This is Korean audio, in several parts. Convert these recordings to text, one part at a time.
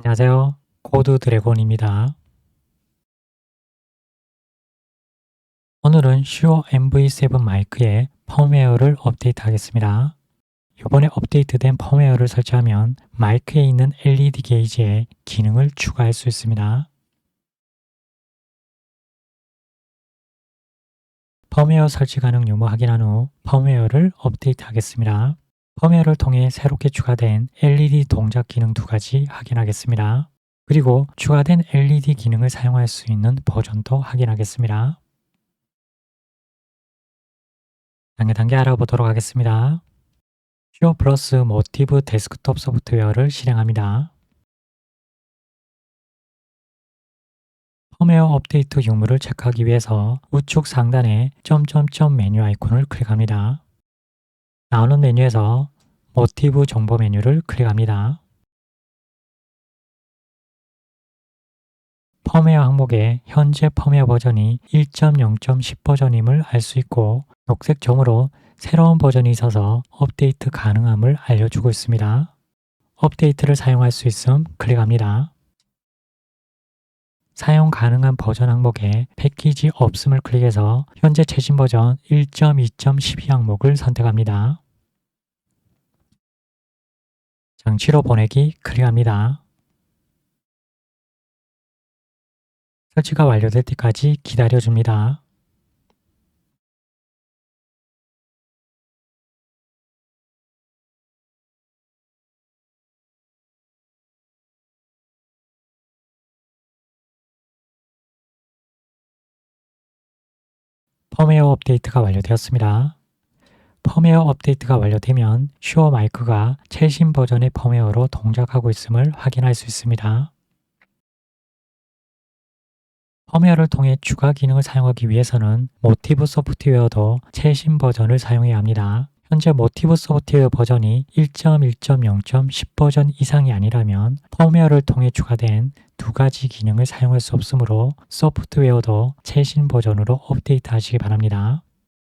안녕하세요. 코드 드래곤입니다. 오늘은 슈어 MV7 마이크의 펌웨어를 업데이트 하겠습니다. 이번에 업데이트된 펌웨어를 설치하면 마이크에 있는 LED 게이지에 기능을 추가할 수 있습니다. 펌웨어 설치 가능 유무 확인한 후 펌웨어를 업데이트 하겠습니다. 펌웨어를 통해 새롭게 추가된 LED 동작 기능 두 가지 확인하겠습니다. 그리고 추가된 LED 기능을 사용할 수 있는 버전도 확인하겠습니다. 단계 단계 알아보도록 하겠습니다. 슈어 플러스 모티브 데스크톱 소프트웨어를 실행합니다. 펌웨어 업데이트 유무를 체크하기 위해서 우측 상단에 점점점 메뉴 아이콘을 클릭합니다. 나오는 메뉴에서 모티브 정보 메뉴를 클릭합니다. 펌웨어 항목에 현재 펌웨어 버전이 1.0.10 버전임을 알 수 있고 녹색 점으로 새로운 버전이 있어서 업데이트 가능함을 알려주고 있습니다. 업데이트를 사용할 수 있음 클릭합니다. 사용 가능한 버전 항목에 패키지 없음을 클릭해서 현재 최신 버전 1.2.12 항목을 선택합니다. 장치로 보내기 클릭합니다. 설치가 완료될 때까지 기다려줍니다. 펌웨어 업데이트가 완료되었습니다. 펌웨어 업데이트가 완료되면 슈어 마이크가 최신 버전의 펌웨어로 동작하고 있음을 확인할 수 있습니다. 펌웨어를 통해 추가 기능을 사용하기 위해서는 모티브 소프트웨어도 최신 버전을 사용해야 합니다. 현재 모티브 소프트웨어 버전이 1.1.0.10 버전 이상이 아니라면 펌웨어를 통해 추가된 두 가지 기능을 사용할 수 없으므로 소프트웨어도 최신 버전으로 업데이트 하시기 바랍니다.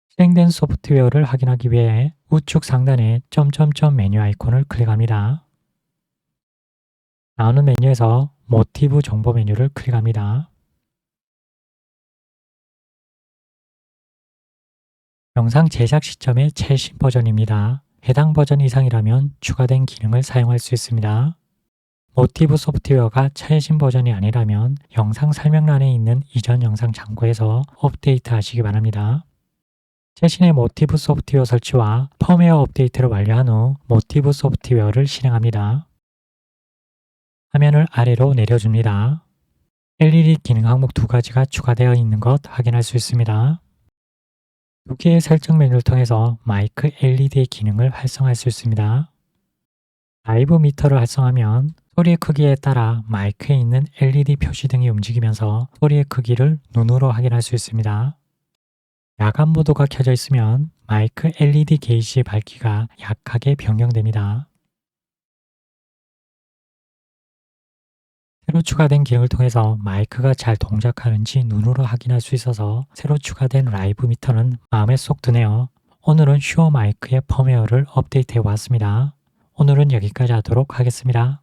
실행된 소프트웨어를 확인하기 위해 우측 상단에 점점점 메뉴 아이콘을 클릭합니다. 나오는 메뉴에서 모티브 정보 메뉴를 클릭합니다. 영상 제작 시점의 최신 버전입니다. 해당 버전 이상이라면 추가된 기능을 사용할 수 있습니다. 모티브 소프트웨어가 최신 버전이 아니라면 영상 설명란에 있는 이전 영상 참고해서 업데이트 하시기 바랍니다. 최신의 모티브 소프트웨어 설치와 펌웨어 업데이트를 완료한 후 모티브 소프트웨어를 실행합니다. 화면을 아래로 내려줍니다. LED 기능 항목 두 가지가 추가되어 있는 것 확인할 수 있습니다. 두 개의 설정 메뉴를 통해서 마이크 LED의 기능을 활성화할 수 있습니다. 라이브 미터를 활성화하면 소리의 크기에 따라 마이크에 있는 LED 표시 등이 움직이면서 소리의 크기를 눈으로 확인할 수 있습니다. 야간 모드가 켜져 있으면 마이크 LED 게이지의 밝기가 약하게 변경됩니다. 새로 추가된 기능을 통해서 마이크가 잘 동작하는지 눈으로 확인할 수 있어서 새로 추가된 라이브 미터는 마음에 쏙 드네요. 오늘은 슈어 마이크의 펌웨어를 업데이트해 왔습니다. 오늘은 여기까지 하도록 하겠습니다.